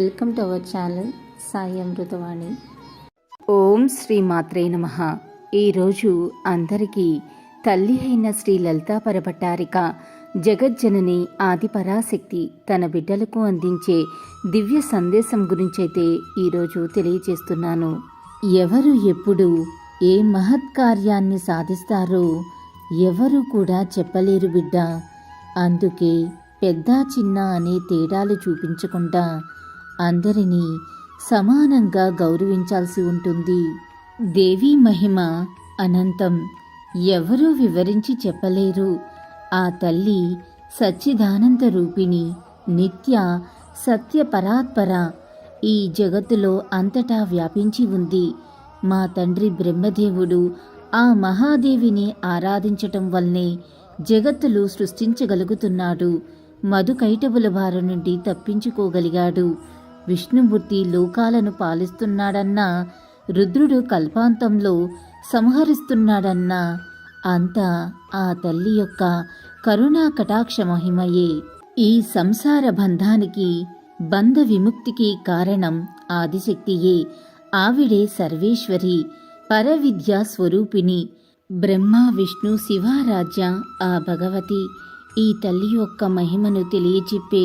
Welcome to our channel Sai Amruthavani. ఓం శ్రీ మాత్రే నమ. ఈరోజు అందరికీ తల్లి అయిన శ్రీ లలితా పరభట్టారిక జగజ్జనని ఆదిపరాశక్తి తన బిడ్డలకు అందించే దివ్య సందేశం గురించైతే ఈరోజు తెలియజేస్తున్నాను. ఎవరు ఎప్పుడు ఏ మహత్కార్యాన్ని సాధిస్తారో ఎవరు కూడా చెప్పలేరు బిడ్డ. అందుకే పెద్ద చిన్న అనే తేడాలు చూపించకుండా అందరినీ సమానంగా గౌరవించాల్సి ఉంటుంది. దేవీ మహిమ అనంతం ఎవరూ వివరించి చెప్పలేరు. ఆ తల్లి సచ్చిదానంద రూపిణి నిత్య సత్యపరాత్పర ఈ జగత్తులో అంతటా వ్యాపించి ఉంది. మా తండ్రి బ్రహ్మదేవుడు ఆ మహాదేవిని ఆరాధించటం వల్లనే జగత్తులు సృష్టించగలుగుతున్నాడు. మధుకైటవుల బారి నుండి తప్పించుకోగలిగాడు. విష్ణుమూర్తి లోకాలను పాలిస్తున్నాడన్నా రుద్రుడు కల్పాంతంలో సంహరిస్తున్నాడన్నా అంతా ఆ తల్లి యొక్క కరుణా కటాక్ష మహిమయే ఈ సంసార బంధానికి బంధ విముక్తికి కారణం ఆదిశక్తియే. ఆవిడే సర్వేశ్వరి పరవిద్యా స్వరూపిణి. బ్రహ్మ విష్ణు శివారాజ్య ఆ భగవతి ఈ తల్లి యొక్క మహిమను తెలియచెప్పే